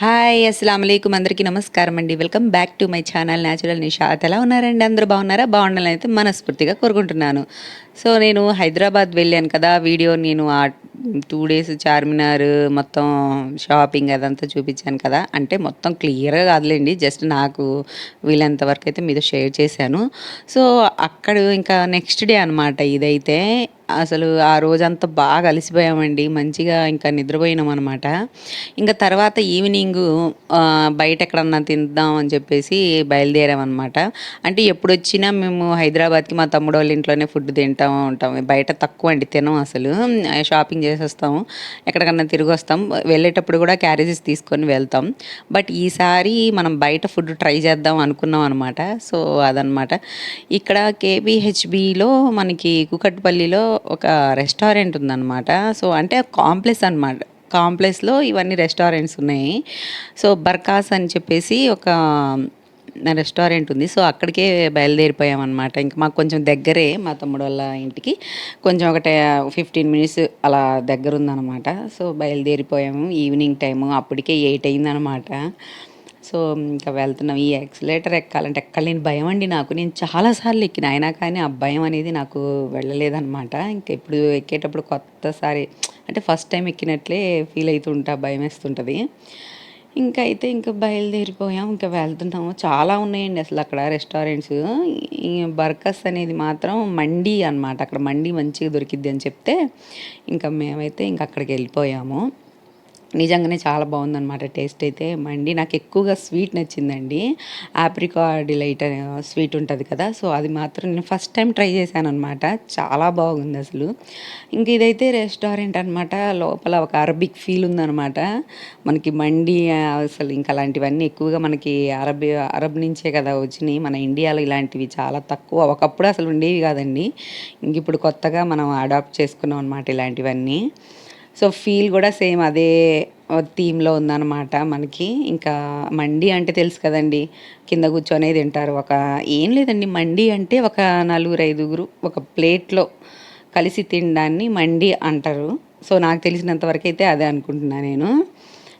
Hi అస్సలం అయికం అందరికీ నమస్కారం అండి. Welcome back to my channel. Natural Nishat ఎలా ఉన్నారండి? అందరూ బాగున్నారా? బాగుండాలని అయితే మనస్ఫూర్తిగా కోరుకుంటున్నాను. సో నేను హైదరాబాద్ వెళ్ళాను కదా వీడియో నేను ఆ టూ డేస్ చార్మినార్ మొత్తం షాపింగ్ అదంతా చూపించాను కదా. అంటే మొత్తం క్లియర్గా కాదులేండి జస్ట్ నాకు వీలంత వరకు అయితే మీతో షేర్ చేశాను. సో అక్కడ ఇంకా నెక్స్ట్ డే అనమాట ఇదైతే. అసలు ఆ రోజంతా బాగా అలసిపోయామండి మంచిగా ఇంకా నిద్రపోయినాం అనమాట ఇంకా తర్వాత ఈవినింగ్ బయట ఎక్కడన్నా తిందాం అని చెప్పేసి బయలుదేరామన్నమాట. అంటే ఎప్పుడు వచ్చినా మేము హైదరాబాద్కి మా తమ్ముడు వాళ్ళ ఇంట్లోనే ఫుడ్ తింటాం. ఉంటాం బయట తక్కువ అండి తినం అసలు. షాపింగ్ చేసేస్తాము. ఎక్కడికన్నా తిరిగి వస్తాం. వెళ్ళేటప్పుడు కూడా క్యారేజెస్ తీసుకొని వెళ్తాం. బట్ ఈసారి మనం బయట ఫుడ్ ట్రై చేద్దాం అనుకున్నాం అనమాట సో అదనమాట ఇక్కడ కేబిహెచ్బిలో మనకి కుకట్పల్లిలో ఒక రెస్టారెంట్ ఉందన్నమాట. సో అంటే కాంప్లెక్స్ అనమాట కాంప్లెక్స్లో ఇవన్నీ రెస్టారెంట్స్ ఉన్నాయి. సో బర్కాస్ అని చెప్పేసి ఒక రెస్టారెంట్ ఉంది. సో అక్కడికే బయలుదేరిపోయామన్నమాట. ఇంకా మాకు కొంచెం దగ్గరే మా తమ్ముడు వాళ్ళ ఇంటికి. కొంచెం ఒకటి ఫిఫ్టీన్ మినిట్స్ అలా దగ్గర ఉందన్నమాట సో బయలుదేరిపోయాము. Evening time. అప్పటికే ఎయిట్ అయిందనమాట సో ఇంకా వెళ్తున్నాం. ఈ ఎక్సలేటర్ ఎక్కాలంటే ఎక్కలేని భయం అండి నాకు. నేను చాలాసార్లు ఎక్కిన. అయినా కానీ ఆ భయం అనేది నాకు వెళ్ళలేదన్నమాట. ఇంకా ఇప్పుడు ఎక్కేటప్పుడు కొత్తసారి అంటే ఫస్ట్ టైం ఎక్కినట్లే ఫీల్ అవుతుంటా భయం వేస్తుంటుంది ఇంకా అయితే ఇంకా బయలుదేరిపోయాం ఇంకా వెళ్తున్నాము. చాలా ఉన్నాయండి అసలు అక్కడ రెస్టారెంట్స్ బర్కస్ అనేది మాత్రం మండి అనమాట అక్కడ మండి మంచిగా దొరికిద్ది అని చెప్తే ఇంకా మేమైతే ఇంకా అక్కడికి వెళ్ళిపోయాము. నిజంగానే చాలా బాగుందన్నమాట. టేస్ట్ అయితే మండి. నాకు ఎక్కువగా స్వీట్ నచ్చిందండి. ఆప్రికా డిలైట్ అనే స్వీట్ ఉంటుంది కదా సో అది మాత్రం నేను ఫస్ట్ టైం ట్రై చేశాను అనమాట చాలా బాగుంది అసలు. ఇంక ఇదైతే రెస్టారెంట్ అనమాట లోపల ఒక అరబిక్ ఫీల్ ఉందన్నమాట. మనకి మండి అసలు ఇంకా అలాంటివన్నీ ఎక్కువగా మనకి అరబి అరబ్ నుంచే కదా వచ్చినాయి. మన ఇండియాలో ఇలాంటివి చాలా తక్కువ. ఒకప్పుడు అసలు ఉండేవి కాదండి. ఇంక ఇప్పుడు కొత్తగా మనం అడాప్ట్ చేసుకున్నాం అనమాట ఇలాంటివన్నీ. సో ఫీల్ కూడా సేమ్ అదే థీమ్లో ఉందన్నమాట మనకి. ఇంకా మండి అంటే తెలుసు కదండి కింద కూర్చొని తింటారు. ఒక ఏం లేదండి మండి అంటే ఒక నలుగురు ఐదుగురు ఒక ప్లేట్లో కలిసి తినడాన్ని మండి అంటారు. సో నాకు తెలిసినంత వరకు అయితే అదే అనుకుంటున్నాను నేను.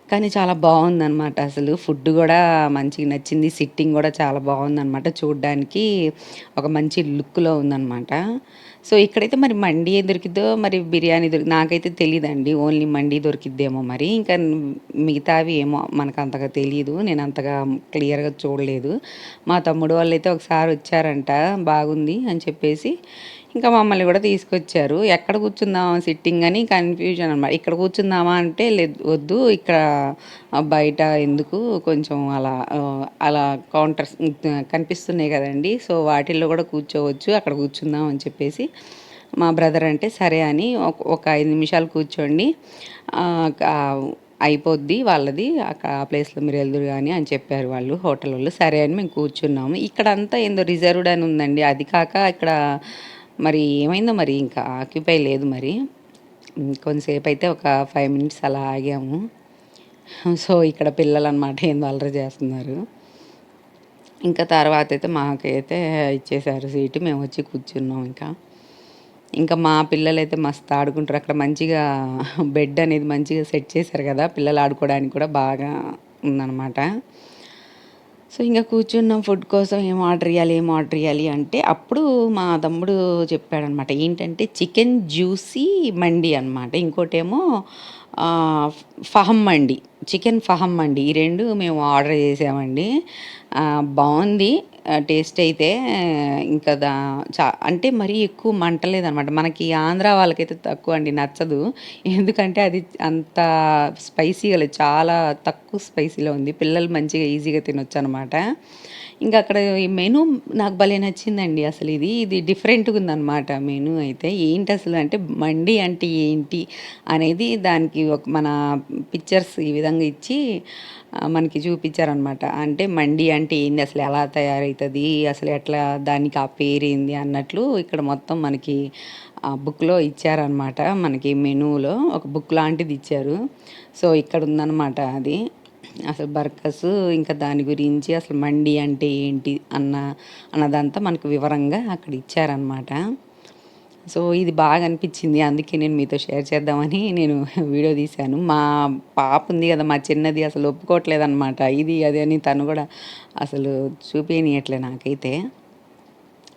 కానీ చాలా బాగుందన్నమాట. అసలు ఫుడ్ కూడా మంచిగా నచ్చింది. సిట్టింగ్ కూడా చాలా బాగుందన్నమాట చూడడానికి. ఒక మంచి లుక్లో ఉందన్నమాట. సో ఇక్కడైతే మరి మండి ఏ దొరికిద్దో మరి బిర్యానీ దొరికి నాకైతే తెలియదండి ఓన్లీ మండి దొరికిద్దేమో మరి. ఇంకా మిగతావి ఏమో మనకు అంతగా తెలియదు నేను అంతగా క్లియర్గా చూడలేదు. మా తమ్ముడు వాళ్ళు అయితే ఒకసారి వచ్చారంట బాగుంది అని చెప్పేసి. ఇంకా మమ్మల్ని కూడా తీసుకొచ్చారు. ఎక్కడ కూర్చుందామా సిట్టింగ్ అని కన్ఫ్యూజన్ అనమాట ఇక్కడ కూర్చుందామా అంటే లేదు వద్దు ఇక్కడ బయట ఎందుకు కొంచెం అలా అలా కౌంటర్స్ కనిపిస్తున్నాయి కదండి. సో వాటిల్లో కూడా కూర్చోవచ్చు అక్కడ కూర్చుందాం అని చెప్పేసి మా బ్రదర్ అంటే సరే అని ఒక ఐదు నిమిషాలు కూర్చోండి. అయిపోద్ది వాళ్ళది అక్కడ ఆ ప్లేస్లో మీరు వెళ్దురు కానీ అని చెప్పారు వాళ్ళు హోటల్ వాళ్ళు. సరే అని మేము కూర్చున్నాము. ఇక్కడ అంతా ఏందో రిజర్వ్డ్ అని ఉందండి. అది కాక ఇక్కడ మరి ఏమైందో మరి ఇంకా ఆక్యుపై లేదు మరి. కొంతసేపు అయితే ఒక ఫైవ్ మినిట్స్ అలా ఆగాము. సో ఇక్కడ పిల్లలు అనమాట ఏందో అల్లరి చేస్తున్నారు. ఇంకా తర్వాత అయితే మాకైతే ఇచ్చేసారు సీటు మేము వచ్చి కూర్చున్నాం ఇంకా. ఇంకా మా పిల్లలు అయితే మస్తు ఆడుకుంటారు. అక్కడ మంచిగా బెడ్ అనేది మంచిగా సెట్ చేశారు కదా పిల్లలు ఆడుకోవడానికి కూడా బాగా ఉందన్నమాట. సో ఇంకా కూర్చున్నాం ఫుడ్ కోసం ఏం ఆర్డర్ చేయాలి ఏం ఆర్డర్ చేయాలి అంటే అప్పుడు మా తమ్ముడు చెప్పాడనమాట. ఏంటంటే చికెన్ జ్యూసీ మండి అనమాట ఇంకోటేమో ఫహం మండి చికెన్ ఫహం మండి. ఈ రెండు మేము ఆర్డర్ చేసామండి. బాగుంది. టేస్ట్ అయితే ఇంకా దా చా అంటే మరీ ఎక్కువ మంటలేదనమాట. మనకి ఆంధ్ర వాళ్ళకైతే తక్కువ అండి నచ్చదు. ఎందుకంటే అది అంత స్పైసీగా లేదు చాలా తక్కువ స్పైసీలో ఉంది. పిల్లలు మంచిగా ఈజీగా తినొచ్చు అనమాట ఇంకా అక్కడ ఈ మెనూ నాకు భలే నచ్చిందండి అసలు ఇది. ఇది డిఫరెంట్గా ఉందన్నమాట మెనూ అయితే. ఏంటి అసలు అంటే మండి అంటే ఏంటి అనేది దానికి ఒక మన పిక్చర్స్ ఈ విధంగా ఇచ్చి మనకి చూపించారనమాట. అంటే మండి అంటే ఏంది అసలు ఎలా అవుతుంది అసలు ఎట్లా దానికి ఆ పేరు ఏంది అన్నట్లు ఇక్కడ మొత్తం మనకి బుక్లో ఇచ్చారనమాట మనకి మెనూలో ఒక బుక్ లాంటిది ఇచ్చారు. సో ఇక్కడ ఉందన్నమాట అది. అసలు బర్కస్ ఇంకా దాని గురించి అసలు మండి అంటే ఏంటి అన్న అన్నదంతా మనకు వివరంగా అక్కడ ఇచ్చారనమాట సో ఇది బాగా అనిపించింది. అందుకే నేను మీతో షేర్ చేద్దామని నేను వీడియో తీశాను. మా పాప ఉంది కదా మా చిన్నది అసలు ఒప్పుకోవట్లేదు అనమాట ఇది అది అని తను కూడా అసలు చూపించట్లే నాకైతే.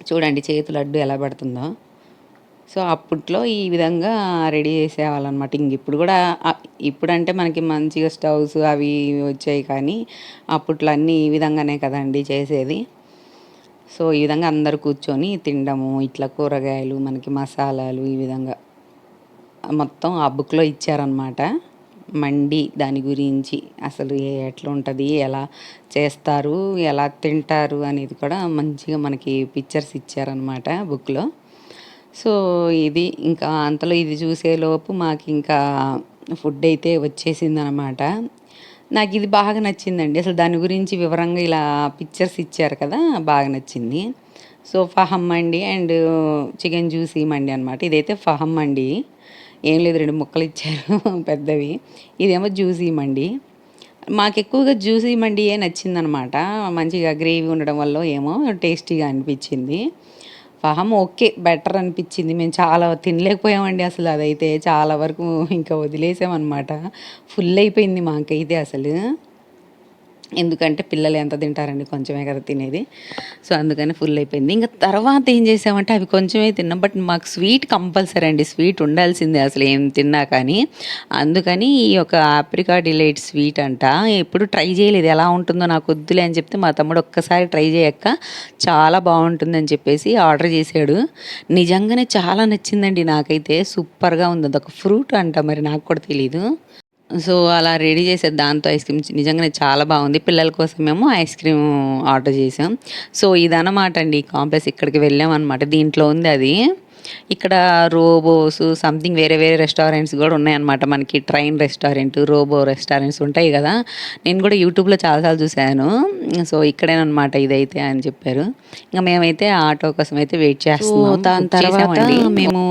చూడండి చేతులు అడ్డు ఎలా పడుతుందో. సో అప్పట్లో ఈ విధంగా రెడీ చేసేవాళ్ళనమాట ఇంక ఇప్పుడు కూడా ఇప్పుడంటే మనకి మంచిగా స్టవ్స్ అవి వచ్చాయి కానీ అప్పట్లో అన్నీ ఈ విధంగానే కదండి చేసేది. సో ఈ విధంగా అందరు కూర్చొని తినడము ఇట్లా కూరగాయలు మనకి మసాలాలు ఈ విధంగా మొత్తం ఆ బుక్లో ఇచ్చారనమాట మండి దాని గురించి అసలు ఏ- ఎట్లా ఉంటుంది ఎలా చేస్తారు ఎలా తింటారు అనేది కూడా మంచిగా మనకి పిక్చర్స్ ఇచ్చారనమాట బుక్లో సో ఇది ఇంకా అంతలో ఇది చూసేలోపు మాకు ఇంకా ఫుడ్ అయితే వచ్చేసింది అనమాట నాకు ఇది బాగా నచ్చిందండి. అసలు దాని గురించి వివరంగా ఇలా పిక్చర్స్ ఇచ్చారు కదా బాగా నచ్చింది. So Faham mandi and chicken juicy mandi అనమాట ఇదైతే ఫహమ్ మండి. ఏం లేదు రెండు ముక్కలు ఇచ్చారు పెద్దవి. ఇదేమో జ్యూసీ మండి. మాకు ఎక్కువగా జ్యూసీ మండియే నచ్చిందనమాట మంచిగా గ్రేవీ ఉండడం వల్ల ఏమో టేస్టీగా అనిపించింది. ఫహం ఓకే బెటర్ అనిపించింది. మేము చాలా తినలేకపోయామండి అసలు. అదైతే చాలా వరకు ఇంకా వదిలేసామన్నమాట. ఫుల్ అయిపోయింది మాకైతే అసలు. ఎందుకంటే పిల్లలు ఎంత తింటారండి కొంచెమే కదా తినేది. సో అందుకని ఫుల్ అయిపోయింది. ఇంకా తర్వాత ఏం చేసామంటే అవి కొంచెమే తిన్నాం. బట్ మాకు స్వీట్ కంపల్సరీ అండి. స్వీట్ ఉండాల్సిందే అసలు ఏం తిన్నా కానీ. అందుకని ఈ యొక్క ఆప్రికా డిలైట్ స్వీట్ అంట. ఎప్పుడు ట్రై చేయలేదు. ఎలా ఉంటుందో నాకు వద్దులే అని చెప్తే మా తమ్ముడు ఒక్కసారి ట్రై చేయక్క. చాలా బాగుంటుందని చెప్పేసి ఆర్డర్ చేశాడు. నిజంగానే చాలా నచ్చిందండి నాకైతే. సూపర్గా ఉంది. అదొక ఫ్రూట్ అంట. మరి నాకు కూడా తెలీదు. సో అలా రెడీ చేసే దాంతో ఐస్ క్రీమ్ నిజంగానే చాలా బాగుంది. పిల్లల కోసమేమో ఐస్ క్రీమ్ ఆర్డర్ చేసాం. సో ఇదన్నమాట అండి కాంప్లెక్స్ ఇక్కడికి వెళ్ళామన్నమాట. దీంట్లో ఉంది అది. ఇక్కడ రోబోస్ సంథింగ్ వేరే వేరే రెస్టారెంట్స్ కూడా ఉన్నాయన్నమాట. మనకి ట్రైన్ రెస్టారెంట్ రోబో రెస్టారెంట్స్ ఉంటాయి కదా. నేను కూడా యూట్యూబ్లో చాలాసార్లు చూశాను. సో ఇక్కడేనమాట ఇదైతే అని చెప్పారు. ఇంకా మేమైతే ఆటో కోసం అయితే వెయిట్ చేస్తున్నాం దాని తర్వాత మేము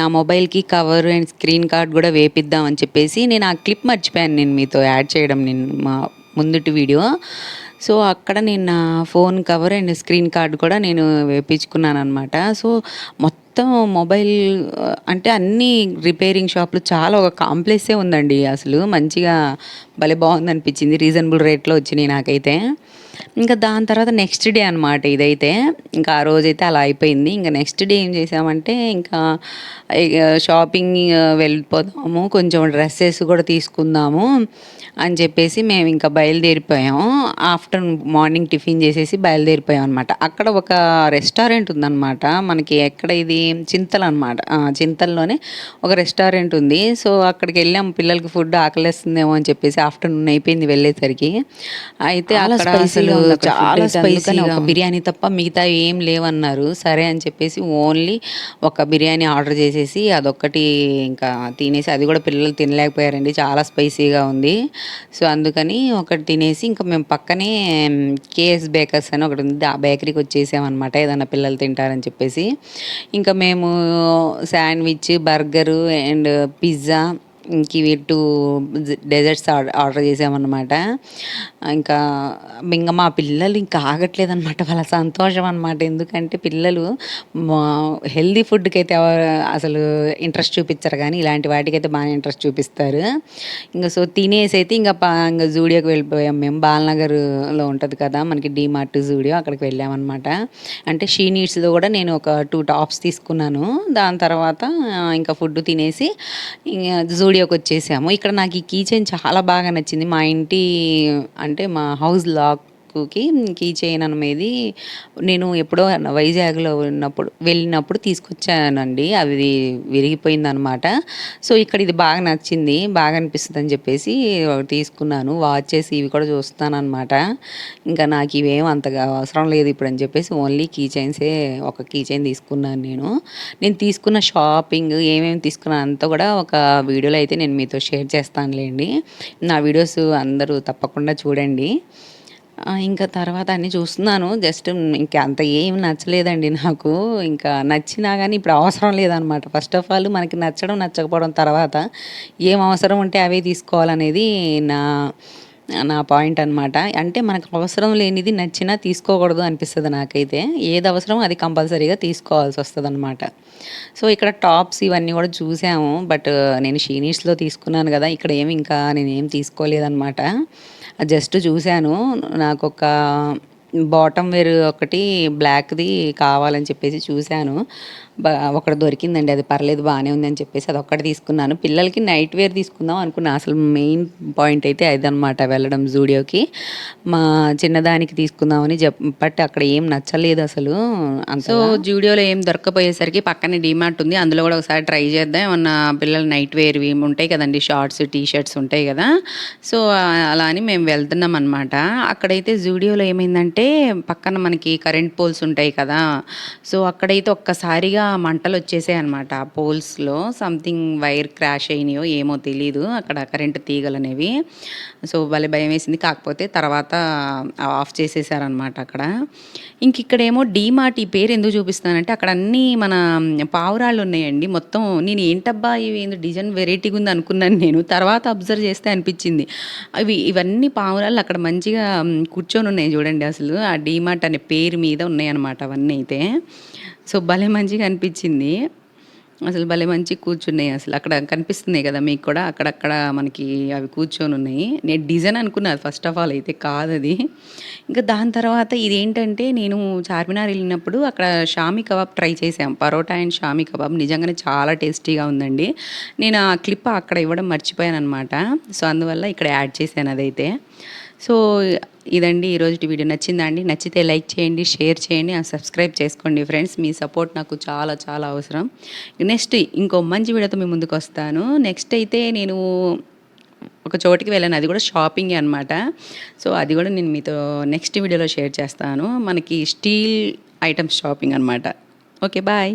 నా మొబైల్కి కవర్ అండ్ స్క్రీన్ కార్డ్ కూడా వేపిద్దాం అని చెప్పేసి నేను ఆ క్లిప్ మర్చిపోయాను నేను మీతో యాడ్ చేయడం. నేను మా ముందుటి వీడియో సో అక్కడ నేను నా phone cover and screen guard కూడా నేను వేపించుకున్నాను అనమాట సో మొత్తం మొబైల్ అంటే అన్ని రిపేరింగ్ షాపులు చాలా ఒక కాంప్లెక్సే ఉందండి అసలు. మంచిగా భలే బాగుంది అనిపించింది రీజనబుల్ రేట్లో వచ్చినాయి నాకైతే. ఇంకా దాని తర్వాత నెక్స్ట్ డే అనమాట ఇదైతే. ఇంకా ఆ రోజైతే అలా అయిపోయింది. ఇంకా నెక్స్ట్ డే ఏం చేసామంటే ఇంకా షాపింగ్ వెళ్ళిపోదాము కొంచెం డ్రెస్సెస్ కూడా తీసుకుందాము. అని చెప్పేసి మేము ఇంకా బయలుదేరిపోయాము. ఆఫ్టర్నూన్ మార్నింగ్ టిఫిన్ చేసేసి బయలుదేరిపోయాం అనమాట అక్కడ ఒక రెస్టారెంట్ ఉందన్నమాట. మనకి ఎక్కడ ఇది? చింతలు అనమాట చింతల్లోనే ఒక రెస్టారెంట్ ఉంది. సో అక్కడికి వెళ్ళాం. పిల్లలకి ఫుడ్ ఆకలేస్తుందేమో అని చెప్పేసి ఆఫ్టర్నూన్ అయిపోయింది వెళ్ళేసరికి. అయితే అక్కడ అసలు చాలా స్పైసీ ఒక బిర్యానీ తప్ప మిగతా ఏం లేవన్నారు. సరే అని చెప్పేసి ఓన్లీ ఒక బిర్యానీ ఆర్డర్ చేసేసి అదొక్కటి ఇంకా తినేసి అది కూడా పిల్లలు తినలేకపోయారండి. చాలా స్పైసీగా ఉంది. సో అందుకని ఒకటి తినేసి ఇంకా మేము పక్కనే కేఎస్ బేకర్స్ అని ఒకటి ఉంది. ఆ బేకరీకి వచ్చేసామన్నమాట ఏదైనా పిల్లలు తింటారని చెప్పేసి. ఇంకా మేము శాండ్విచ్ బర్గరు అండ్ పిజ్జా ఇవి టూ డెజర్ట్స్ ఆర్డర్ చేసామన్నమాట. ఇంకా ఇంకా మా పిల్లలు ఇంకా ఆగట్లేదు అనమాట వాళ్ళ సంతోషం అనమాట ఎందుకంటే పిల్లలు హెల్దీ ఫుడ్కి అయితే అసలు ఇంట్రెస్ట్ చూపించరు కానీ ఇలాంటి వాటికైతే బాగా ఇంట్రెస్ట్ చూపిస్తారు. ఇంకా సో తినేసి అయితే ఇంకా పా ఇంకా జూడియోకి వెళ్ళిపోయాం మేము బాలనగర్లో ఉంటుంది కదా మనకి డీమార్ట్ జూడియో అక్కడికి వెళ్ళామన్నమాట. అంటే షీ నీడ్స్లో కూడా నేను ఒక టూ టాప్స్ తీసుకున్నాను. దాని తర్వాత ఇంకా ఫుడ్ తినేసి ఇంకా జూడియోకి వచ్చేసాము. ఇక్కడ నాకు ఈ కీ చైన్ చాలా బాగా నచ్చింది. మా ఇంటి అంటే మా హౌస్ లాక్ కి కీ చైన్ అనేది నేను ఎప్పుడో వైజాగ్లో ఉన్నప్పుడు వెళ్ళినప్పుడు తీసుకొచ్చానండి. అది విరిగిపోయింది అనమాట సో ఇక్కడ ఇది బాగా నచ్చింది బాగా అనిపిస్తుంది అని చెప్పేసి తీసుకున్నాను. తీసుకున్నాను వాచెస్ ఇవి కూడా చూస్తాను అనమాట ఇంకా నాకు ఇవేం అంతగా అవసరం లేదు ఇప్పుడు అని చెప్పేసి ఓన్లీ కీ చైన్సే ఒక కీ చైన్ తీసుకున్నాను నేను. నేను తీసుకున్న షాపింగ్ ఏమేమి తీసుకున్నాను అంతా కూడా ఒక వీడియోలో అయితే నేను మీతో షేర్ చేస్తానులేండి. నా వీడియోస్ అందరూ తప్పకుండా చూడండి. ఇంకా తర్వాత అన్నీ చూస్తున్నాను. జస్ట్ ఇంకా అంత ఏం నచ్చలేదండి నాకు. ఇంకా నచ్చినా కానీ ఇప్పుడు అవసరం లేదనమాట. ఫస్ట్ ఆఫ్ ఆల్ మనకి నచ్చడం నచ్చకపోవడం తర్వాత ఏం అవసరం ఉంటే అవే తీసుకోవాలనేది నా నా పాయింట్ అనమాట అంటే మనకు అవసరం లేనిది నచ్చినా తీసుకోకూడదు అనిపిస్తుంది నాకైతే. ఏది అవసరం అది కంపల్సరీగా తీసుకోవాల్సి వస్తుంది అనమాట సో ఇక్కడ టాప్స్ ఇవన్నీ కూడా చూసాము. బట్ నేను షీనీస్లో తీసుకున్నాను కదా ఇక్కడ ఏమి ఇంకా నేను ఏం జస్ట్ చూశాను. నాకు ఒక బాటమ్ వేర్ ఒకటి బ్లాక్ది కావాలని చెప్పేసి చూశాను. ఒకటి దొరికిందండి. అది పర్లేదు బాగానే ఉంది అని చెప్పేసి అది ఒక్కటి తీసుకున్నాను. పిల్లలకి నైట్ వేర్ తీసుకుందాం అనుకున్నా. అసలు మెయిన్ పాయింట్ అయితే అదనమాట వెళ్ళడం జూడియోకి. మా చిన్నదానికి తీసుకుందామని చెప్ బట్ అక్కడ ఏం నచ్చలేదు అసలు అంత సో జూడియోలో ఏం దొరకపోయేసరికి పక్కనే డీమార్ట్ ఉంది. అందులో కూడా ఒకసారి ట్రై చేద్దాం. ఏమన్నా పిల్లల నైట్ వేర్వి ఉంటాయి కదండి. షార్ట్స్ టీ షర్ట్స్ ఉంటాయి కదా. సో అలా అని మేము వెళ్తున్నాం అనమాట అక్కడైతే జూడియోలో ఏమైందంటే పక్కన మనకి కరెంట్ పోల్స్ ఉంటాయి కదా. సో అక్కడైతే ఒక్కసారిగా మంటలు వచ్చేసాయి అనమాట ఆ పోల్స్లో సంథింగ్ వైర్ క్రాష్ అయినాయో ఏమో తెలియదు అక్కడ కరెంటు తీగలు అనేవి సో భలే భయం వేసింది కాకపోతే తర్వాత ఆఫ్ చేసేసారనమాట అక్కడ. ఇంక ఇక్కడేమో డీమార్ట్ ఈ పేరు ఎందుకు చూపిస్తానంటే అక్కడ అన్నీ మన పావురాళ్ళు ఉన్నాయండి మొత్తం నేను ఏంటబ్బా ఇవి డిజైన్ వెరైటీగా ఉంది అనుకున్నాను నేను. తర్వాత అబ్జర్వ్ చేస్తే అనిపించింది. అవి ఇవన్నీ పావురాళ్ళు అక్కడ మంచిగా కూర్చొని ఉన్నాయి చూడండి అసలు. ఆ డీమార్ట్ అనే పేరు మీద ఉన్నాయన్నమాట అవన్నీ అయితే. సో భలే మంచిగా అనిపించింది. అసలు భలే మంచి కూర్చున్నాయి అసలు. అక్కడ కనిపిస్తున్నాయి కదా మీకు కూడా. అక్కడక్కడ మనకి అవి కూర్చొని ఉన్నాయి. నేను డిజైన్ అనుకున్నాను ఫస్ట్ ఆఫ్ ఆల్ అయితే కాదు అది ఇంకా దాని తర్వాత ఇదేంటంటే నేను చార్మినార్ వెళ్ళినప్పుడు అక్కడ షామీ కబాబ్ ట్రై చేశాం. పరోటా అండ్ షామీ కబాబ్ నిజంగానే చాలా టేస్టీగా ఉందండి. నేను ఆ క్లిప్ అక్కడ ఇవ్వడం మర్చిపోయాను అనమాట సో అందువల్ల ఇక్కడ యాడ్ చేశాను అదైతే. సో ఇదండి ఈరోజు వీడియో నచ్చిందా అండి? నచ్చితే లైక్ చేయండి షేర్ చేయండి సబ్స్క్రైబ్ చేసుకోండి ఫ్రెండ్స్. మీ సపోర్ట్ నాకు చాలా చాలా అవసరం. నెక్స్ట్ ఇంకో మంచి వీడియోతో మీ ముందుకు వస్తాను. నెక్స్ట్ అయితే నేను ఒక చోటికి వెళ్ళాను. అది కూడా షాపింగ్ అనమాట సో అది కూడా నేను మీతో నెక్స్ట్ వీడియోలో షేర్ చేస్తాను. మనకి స్టీల్ ఐటమ్స్ షాపింగ్ అనమాట ఓకే బాయ్.